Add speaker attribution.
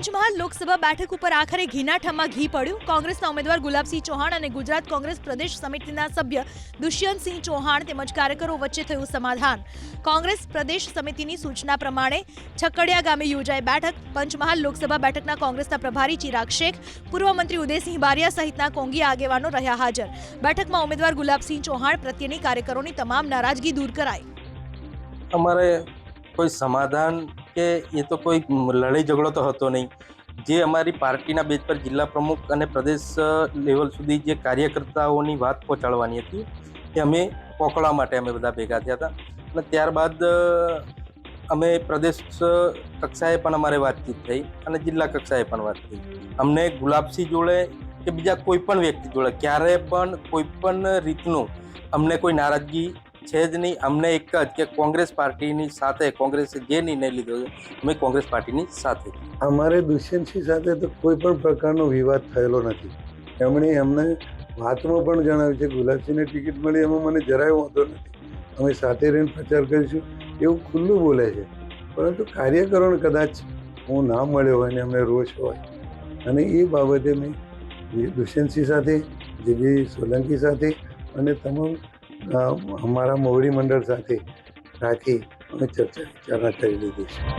Speaker 1: પંચમહાલ લોકસભા બેઠક ઉપર આખરે ઘીનાઠામાં ઘી પડ્યું. કોંગ્રેસના ઉમેદવાર ગુલાબસિંહ ચૌહાણ અને ગુજરાત કોંગ્રેસ પ્રદેશ સમિતિના સભ્ય દુષ્યંતસિંહ ચૌહાણ તેમજ કાર્યકરો વચ્ચે થયું સમાધાન. કોંગ્રેસ પ્રદેશ સમિતિની સૂચના પ્રમાણે છકડિયા ગામે યોજાઈ બેઠક. પંચમહાલ લોકસભા બેઠકના કોંગ્રેસના પ્રભારી ચિરાગ શેખ, પૂર્વ મંત્રી ઉદયસિંહ બારિયા સહિતના કોંગી આગેવાનો રહ્યા હાજર. બેઠકમાં ઉમેદવાર ગુલાબસિંહ ચૌહાણ પ્રત્યેની કાર્યકરોની તમામ નારાજગી દૂર કરાઈ.
Speaker 2: અમારે કોઈ સમાધાન કે એ તો કોઈ લડાઈ ઝઘડો તો હતો નહીં. જે અમારી પાર્ટીના બેચ પર જિલ્લા પ્રમુખ અને પ્રદેશ લેવલ સુધી જે કાર્યકર્તાઓની વાત પહોંચાડવાની હતી, એ અમે પોકળવા માટે અમે બધા ભેગા થયા હતા. અને ત્યારબાદ અમે પ્રદેશ કક્ષાએ પણ અમારે વાતચીત થઈ અને જિલ્લા કક્ષાએ પણ વાત થઈ. અમને ગુલાબસિંહ જોડે કે બીજા કોઈ પણ વ્યક્તિ જોડે, ક્યારે પણ કોઈ પણ રીતનું અમને કોઈ નારાજગી છે જ નહીં અમને એક જ કે કોંગ્રેસ પાર્ટીની સાથે, કોંગ્રેસે જે નિર્ણય લીધો છે, અમે કોંગ્રેસ પાર્ટીની સાથે.
Speaker 3: અમારે દુષ્યંતસિંહ સાથે તો કોઈ પણ પ્રકારનો વિવાદ થયેલો નથી. એમણે એમને વાતમાં પણ જણાવ્યું છે, ગુલાબસિંહને ટિકિટ મળી, એમાં મને જરાય વાંધો નથી. અમે સાથે રહીને પ્રચાર કરીશું, એવું ખુલ્લું બોલે છે. પરંતુ કાર્યકરોને કદાચ હું ના મળ્યો હોય ને અમને રોષ હોય. અને એ બાબતે મેં દુષ્યંતસિંહ સાથે જે સોલંકી સાથે અને તમામ અમારા મોવડી મંડળ સાથે રાખી અમે ચર્ચા વિચારણા કરી લીધી છે.